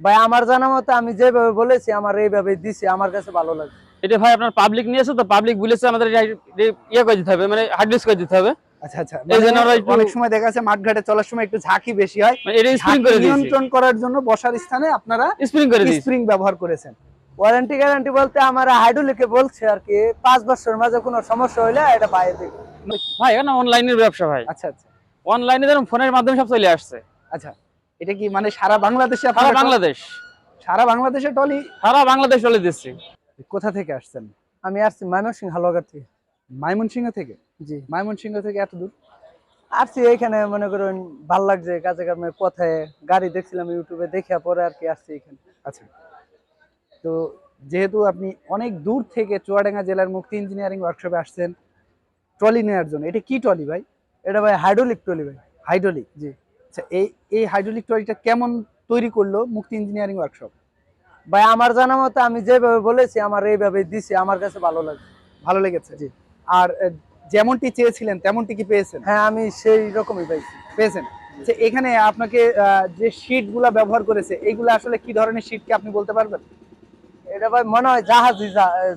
ভাই আমার জানা মতো আমি যেভাবে বলেছি আমার এইভাবে দিছি আমার কাছে ভালো লাগে। এটা ভাই আপনার পাবলিক নিয়েছে তো পাবলিক বলেছে আমাদের ইয়ে করে দিতে হবে মানে হার্ড ডিস্ক করে দিতে হবে। আচ্ছা আচ্ছা। মানে আমরা একটু- অনেক সময় দেখা যাচ্ছে মাঠঘাটে চলার সময় একটু ঝাঁকি বেশি হয়। মানে এটা স্প্রিং ঝাঁকি করে দিয়েছি। নিয়ন্ত্রণ করার জন্য বসার স্থানে আপনারা স্প্রিং করে স্প্রিং ব্যবহার করেছেন। ওয়ারেন্টি গ্যারান্টি বলতে আমার হাইড্রোলিকে বলছে আর কি পাঁচ বছর মাঝে কোনো সমস্যা হইলে এটা দেবে। ভাই এখানে অনলাইনের ব্যবসা ভাই। আচ্ছা আচ্ছা। অনলাইনে ধরুন ফোনের মাধ্যমে সব চলে আসছে। আচ্ছা। এটা কি মানে সারা বাংলাদেশে সারা বাংলাদেশ। সারা বাংলাদেশে টলি? সারা বাংলাদেশ চলে দিচ্ছি। কোথা থেকে আসছেন? আমি আসছি ময়মনসিং হালুয়াঘাট থেকে। মাইমনসিংহ থেকে? জি। মাইমনসিংহ থেকে এত দূর? আসছি এখানে মনে করেন ভালো লাগছে কাজে কামে পথে গাড়ি দেখছিলাম ইউটিউবে দেখে পরে আর কি আসছি এখানে। আচ্ছা। তো যেহেতু আপনি অনেক দূর থেকে চুয়াডাঙ্গা জেলার মুক্তি ইঞ্জিনিয়ারিং ওয়ার্কশপে আসছেন ট্রলি নেওয়ার জন্য। এটা কি ট্রলি ভাই? এটা ভাই হাইড্রোলিক টলি ভাই। হাইড্রোলিক? জি। আচ্ছা এই এই হাইড্রোলিক ট্রলিটা কেমন তৈরি করল মুক্তি ইঞ্জিনিয়ারিং ওয়ার্কশপ ভাই আমার জানা মতো আমি যেভাবে বলেছি আমার এইভাবে দিছি আমার কাছে ভালো লাগে ভালো লেগেছে। জি। আর যেমনটি চেয়েছিলেন তেমনটি কি পেয়েছেন? হ্যাঁ আমি সেই রকমই পাইছি পেয়েছেন? আচ্ছা এখানে আপনাকে যে শীটগুলা ব্যবহার করেছে এইগুলো আসলে কি ধরনের শিটকে আপনি বলতে পারবেন? এটা ভাই মনে হয় জাহাজি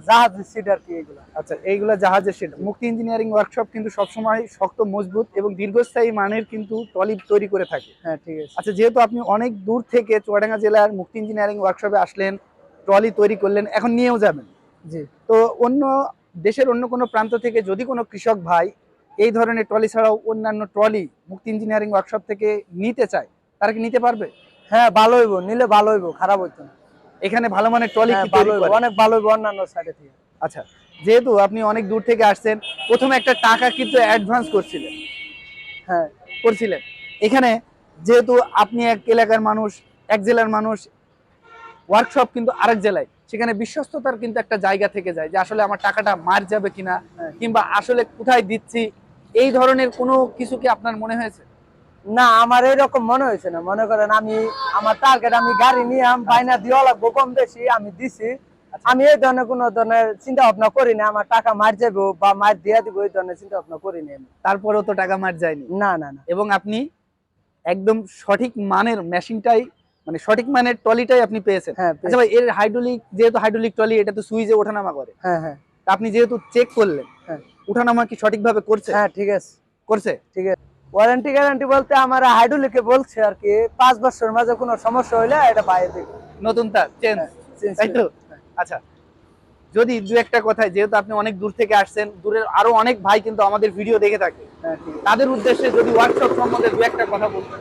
জাহাজি সিট আর কি এগুলো। আচ্ছা এইগুলা জাহাজের শীট মুক্তি ইঞ্জিনিয়ারিং ওয়ার্কশপ কিন্তু সবসময় শক্ত মজবুত এবং দীর্ঘস্থায়ী মানের কিন্তু ট্রলি তৈরি করে থাকে। হ্যাঁ ঠিক আছে। আচ্ছা যেহেতু আপনি অনেক দূর থেকে চুয়াডাঙ্গা জেলার মুক্তি ইঞ্জিনিয়ারিং ওয়ার্কশপে আসলেন ট্রলি তৈরি করলেন এখন নিয়েও যাবেন। জি। তো অন্য দেশের অন্য কোনো প্রান্ত থেকে যদি কোনো কৃষক ভাই এই ধরনের ট্রলি ছাড়াও অন্যান্য ট্রলি মুক্তি ইঞ্জিনিয়ারিং ওয়ার্কশপ থেকে নিতে চায় তারা কি নিতে পারবে? হ্যাঁ ভালো হইব নিলে ভালো হইব খারাপ হইতো না। এখানে ভালো মানের ট্রলি হ্যাঁ, কি তৈরি করে? অনেক ভালো অন্যান্য সাইডে থেকে আচ্ছা যেহেতু আপনি অনেক দূর থেকে আসছেন প্রথমে একটা টাকা কিন্তু অ্যাডভান্স করছিলেন। হ্যাঁ। করছিলেন। এখানে যেহেতু আপনি এক এলাকার মানুষ এক জেলার মানুষ ওয়ার্কশপ কিন্তু আরেক জেলায়। সেখানে বিশ্বস্ততার কিন্তু একটা জায়গা থেকে যায় যে আসলে আমার টাকাটা মার যাবে কিনা হ্যাঁ। কিংবা আসলে কোথায় দিচ্ছি এই ধরনের কোনো কিছু কি আপনার মনে হয়েছে? না আমার এরকম মনে হয়েছে না। মনে করেন আমি আমার টার্গেট আমি গাড়ি নিয়ে আমি বাইনা দেওয়া লাগবো কম বেশি আমি দিছি। আমি এই ধরনের কোনো ধরনের চিন্তা ভাবনা করি না আমার টাকা মার যাব বা মার দিয়া দিব এই ধরনের চিন্তা ভাবনা করি না। তারপরেও তো টাকা মার যায়নি? না না না। এবং আপনি একদম সঠিক মানের মেশিনটাই মানে সঠিক মানের ট্রলিটাই আপনি পেয়েছেন। হ্যাঁ আচ্ছা ভাই এর হাইড্রোলিক যেহেতু হাইড্রোলিক ট্রলি এটা তো সুইচে ওঠানামা করে। হ্যাঁ হ্যাঁ। আপনি যেহেতু চেক করলেন হ্যাঁ। উঠানামা কি সঠিকভাবে করছে? হ্যাঁ ঠিক আছে। করছে? ঠিক আছে ওয়ারেন্টি গ্যারান্টি বলতে আমার হাইড্রোলিকে বলছে আর কি পাঁচ বছর মাঝে কোনো সমস্যা হইলে এটা পাইয়ে দেবে। নতুনটা চেঞ্জ। তাই তো? হ্যাঁ। আচ্ছা যদি দু একটা কথায় যেহেতু আপনি অনেক দূর থেকে আসছেন দূরের আরও অনেক ভাই কিন্তু আমাদের ভিডিও দেখে থাকে হ্যাঁ তাদের উদ্দেশ্যে যদি ওয়ার্কশপ সম্বন্ধে দু একটা কথা বলতেন।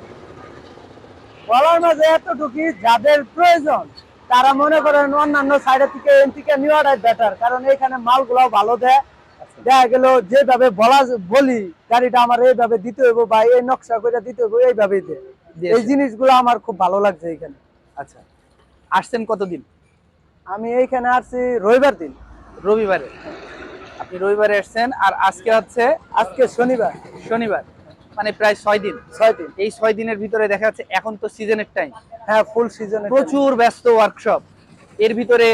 বলার মাঝে এতটুকু যাদের প্রয়োজন তারা মনে করেন অন্যান্য সাইডের থেকে এন থেকে নেওয়াটাই বেটার কারণ এখানে মালগুলো ভালো দেয়। দেখা গেল যেভাবে বলা বলি গাড়িটা আমার এইভাবে দিতে হইব বা এই নকশা করে দিতে হইব এইভাবেই দেয় এই জিনিসগুলো আমার খুব ভালো লাগছে এখানে। আচ্ছা। আসছেন কতদিন? আমি এইখানে আসছি রবিবার দিন। রবিবারে। আপনি রবিবারে আসছেন আর আজকে হচ্ছে আজকে শনিবার। শনিবার মানে প্রায় ছয় দিন। ছয় দিন। এই ছয় দিনের ভিতরে দেখা যাচ্ছে এখন তো সিজনের টাইম হ্যাঁ ফুল সিজন প্রচুর ব্যস্ত ওয়ার্কশপ এর ভিতরে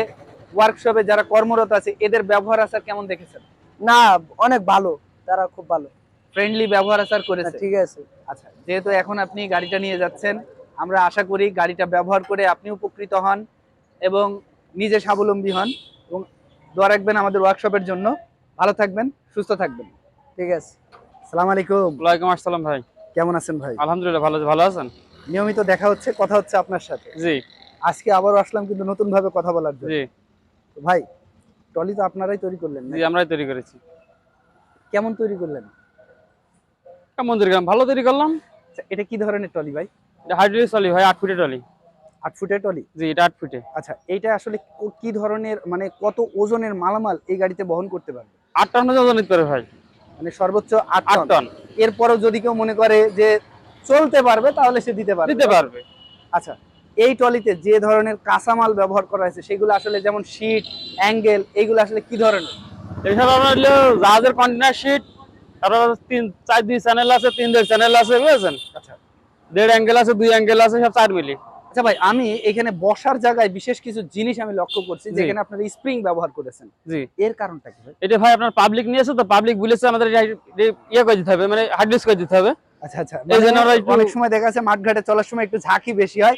ওয়ার্কশপে যারা কর্মরত আছে এদের ব্যবহার আচার কেমন দেখেছেন? না অনেক ভালো তারা খুব ভালো। ফ্রেন্ডলি ব্যবহার আচার হ্যাঁ, করেছে ঠিক আছে। আচ্ছা যেহেতু এখন আপনি গাড়িটা নিয়ে যাচ্ছেন আমরা আশা করি গাড়িটা ব্যবহার করে আপনি উপকৃত হন এবং নিজে স্বাবলম্বী হন। এবং দোয়া রাখবেন আমাদের ওয়ার্কশপের জন্য। ভালো থাকবেন সুস্থ থাকবেন। ঠিক আছে। সালাম আলাইকুম। ওয়ালাইকুম আসসালাম ভাই। কেমন আছেন ভাই? আলহামদুলিল্লাহ ভালো ভালো আছেন? নিয়মিত দেখা হচ্ছে কথা হচ্ছে আপনার সাথে। জি। আজকে আবারও আসলাম কিন্তু নতুন ভাবে কথা বলার জন্য। জি। ভাই ট্রলি তো আপনারাই তৈরি করলেন জি? আমরাই তৈরি করেছি। কেমন তৈরি করলেন? মন্দির গ্রাম ভালো তৈরি করলাম। আচ্ছা, এটা কি ধরনের ট্রলি ভাই? এটা হাইড্রোলিক টলি ভাই আট ফুটে টলি আট ফুটের ট্রলি? জি এটা আট ফুটে। আচ্ছা এইটা আসলে কি ধরনের মানে কত ওজনের মালামাল এই গাড়িতে বহন করতে পারবে? আট টন ওজন নিতে পারে ভাই। মানে সর্বোচ্চ আট আট টন। টন। এরপরও যদি কেউ মনে করে যে চলতে পারবে তাহলে সে দিতে পারবে। দিতে পারবে। আচ্ছা এই ট্রলিতে যে ধরনের কাঁচামাল ব্যবহার করা হয়েছে সেগুলো আসলে যেমন শীট অ্যাঙ্গেল এইগুলো আসলে কি ধরনের? এছাড়া আপনার হলো জাহাজের কন্টেনার শিট তারপর তিন চার দুই চ্যানেল আছে তিন দুই চ্যানেল আছে বুঝেছেন? আচ্ছা। দেড় অ্যাঙ্গেল আছে দুই অ্যাঙ্গেল আছে সব চার মিলি। আচ্ছা ভাই আমি এখানে বসার জায়গায় বিশেষ কিছু জিনিস আমি লক্ষ্য করছি যেখানে আপনারা স্প্রিং ব্যবহার করেছেন। জি। এর কারণটা কি এটা ভাই আপনার পাবলিক নিয়েছে তো পাবলিক বলেছে আমাদের ইয়ে করে দিতে হবে মানে হার্ড ডিস্ক করে দিতে হবে। আচ্ছা আচ্ছা একটু- অনেক সময় দেখা যাচ্ছে মাঠঘাটে চলার সময় একটু ঝাঁকি বেশি হয়।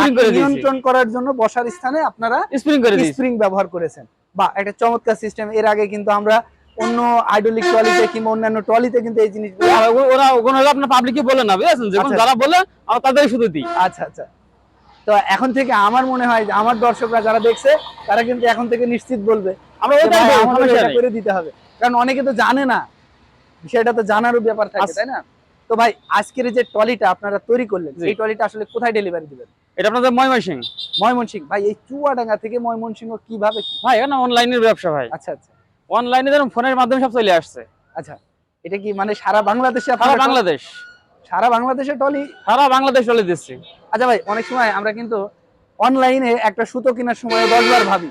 মানে নিয়ন্ত্রণ করার জন্য বসার স্থানে আপনারা স্প্রিং করে স্প্রিং ব্যবহার করেছেন। বা একটা চমৎকার সিস্টেম এর আগে কিন্তু আমরা অন্য আইডলিক ট্রলিতে কিংবা অন্যান্য ট্রলিতে কিন্তু এই জিনিসগুলো ওরা ওখানে আপনার পাবলিককে বলে না বুঝেছেন? যখন আচ্ছা। যারা বলে আমরা তাদের শুধু দিই। আচ্ছা আচ্ছা। তো এখন থেকে আমার মনে হয় যে আমার দর্শকরা যারা দেখছে তারা কিন্তু এখন থেকে নিশ্চিত বলবে। আমরা ওইটাই। করে দিতে হবে। কারণ অনেকে তো জানে না। বিষয়টা তো জানারও ব্যাপার থাকে আচ্ছা। তাই না? তো ভাই আজকের যে ট্রলিটা আপনারা তৈরি করলেন। এই ট্রলিটা আসলে কোথায় ডেলিভারি দিবেন? এটা আপনাদের ময়মনসিং ময়মনসিংহ। ভাই এই চুয়াডাঙ্গা থেকে ময়মনসিংহ কীভাবে ভাই এখানে অনলাইনের ব্যবসা ভাই। আচ্ছা আচ্ছা। অনলাইনে ফোনের মাধ্যমে সব চলে আসছে। আচ্ছা। এটা কি মানে সারা বাংলাদেশে সারা বাংলাদেশ। সারা বাংলাদেশে ট্রলি? সারা বাংলাদেশ চলে দিচ্ছি। আচ্ছা ভাই অনেক সময় আমরা কিন্তু অনলাইনে একটা সুতো কেনার সময় দশবার ভাবি।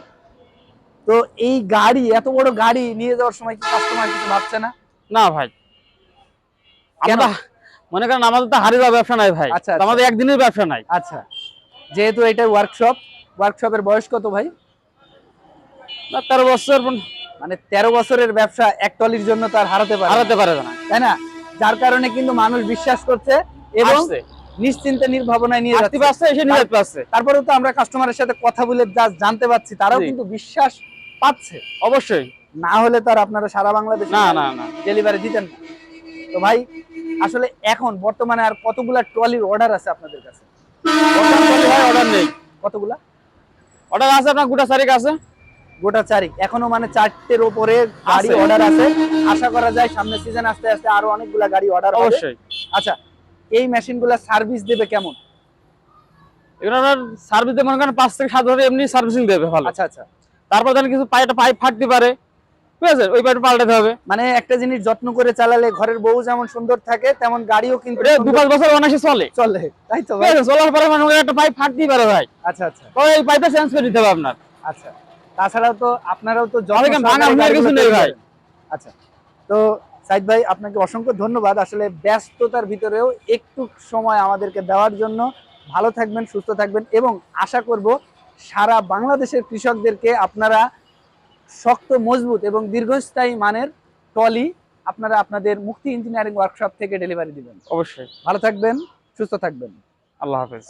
তো এই গাড়ি এত বড় গাড়ি নিয়ে যাওয়ার সময় কি কাস্টমার কিছু ভাবছে না? না ভাই? আমরা মনে করেন আমাদের তো হারিয়ে যাওয়া ব্যবসা নাই ভাই। আচ্ছা, আচ্ছা। আমাদের একদিনের ব্যবসা নাই। আচ্ছা যেহেতু এটা ওয়ার্কশপ ওয়ার্কশপের বয়স কত ভাই? না তেরো বছর মানে তেরো বছরের ব্যবসা এক টলির জন্য তার হারাতে পারে হারাতে পারে না। তাই না? যার কারণে কিন্তু মানুষ বিশ্বাস করছে এবং নিশ্চিন্তে নির্ভাবনায় নিয়ে যাচ্ছে। পারছে এসে নিয়ে যেতে পারছে তারপরেও তো আমরা কাস্টমারের সাথে কথা বলে যা জানতে পাচ্ছি তারাও কিন্তু বিশ্বাস পাচ্ছে। অবশ্যই। না হলে তো আর আপনারা সারা বাংলাদেশ না না না। ডেলিভারি দিতেন না। তো ভাই আসলে এখন বর্তমানে আর কতগুলা ট্রলির অর্ডার আছে আপনাদের কাছে? অর্ডার নেই। কতগুলা? অর্ডার আছে আপনার গোটা তারিখ আছে। গোটা চারিক। এখনও মানে চারটের ওপরে গাড়ি অর্ডার আছে। আশা করা যায় সামনে সিজন আস্তে আস্তে আরও অনেকগুলা গাড়ি অর্ডার অবশ্যই। আচ্ছা এই মেশিনগুলা সার্ভিস দেবে কেমন? এগুলো সার্ভিস মনে করেন পাঁচ থেকে সাত বছর এমনি সার্ভিসিং দেবে ভালো। আচ্ছা আচ্ছা। তারপর ধরেন কিছু পাইপ ফাটতে পারে। ঠিক আছে? ওই পাইপ পাল্টাতে হবে। মানে একটা জিনিস যত্ন করে চালালে ঘরের বউ যেমন সুন্দর থাকে তেমন গাড়িও কিন্তু দু পাঁচ বছর অনায়াসে চলে। চলে তাই তো ভাই চলার পরে মানে একটা পাইপ ফাটতেই পারে ভাই। আচ্ছা আচ্ছা। তো এই পাইপটা চেঞ্জ করে দিতে হবে আপনার। আচ্ছা। তাছাড়াও তো আপনারাও তো ভাঙা কিছু নেই ভাই। আচ্ছা। তো সাইদ ভাই আপনাকে অসংখ্য ধন্যবাদ। আসলে ব্যস্ততার ভিতরেও একটু সময় আমাদেরকে দেওয়ার জন্য। ভালো থাকবেন সুস্থ থাকবেন এবং আশা করব সারা বাংলাদেশের কৃষকদেরকে আপনারা শক্ত মজবুত এবং দীর্ঘস্থায়ী মানের ট্রলি আপনারা আপনাদের মুক্তি ইঞ্জিনিয়ারিং ওয়ার্কশপ থেকে ডেলিভারি দিবেন। অবশ্যই। ভালো থাকবেন সুস্থ থাকবেন। আল্লাহ হাফেজ।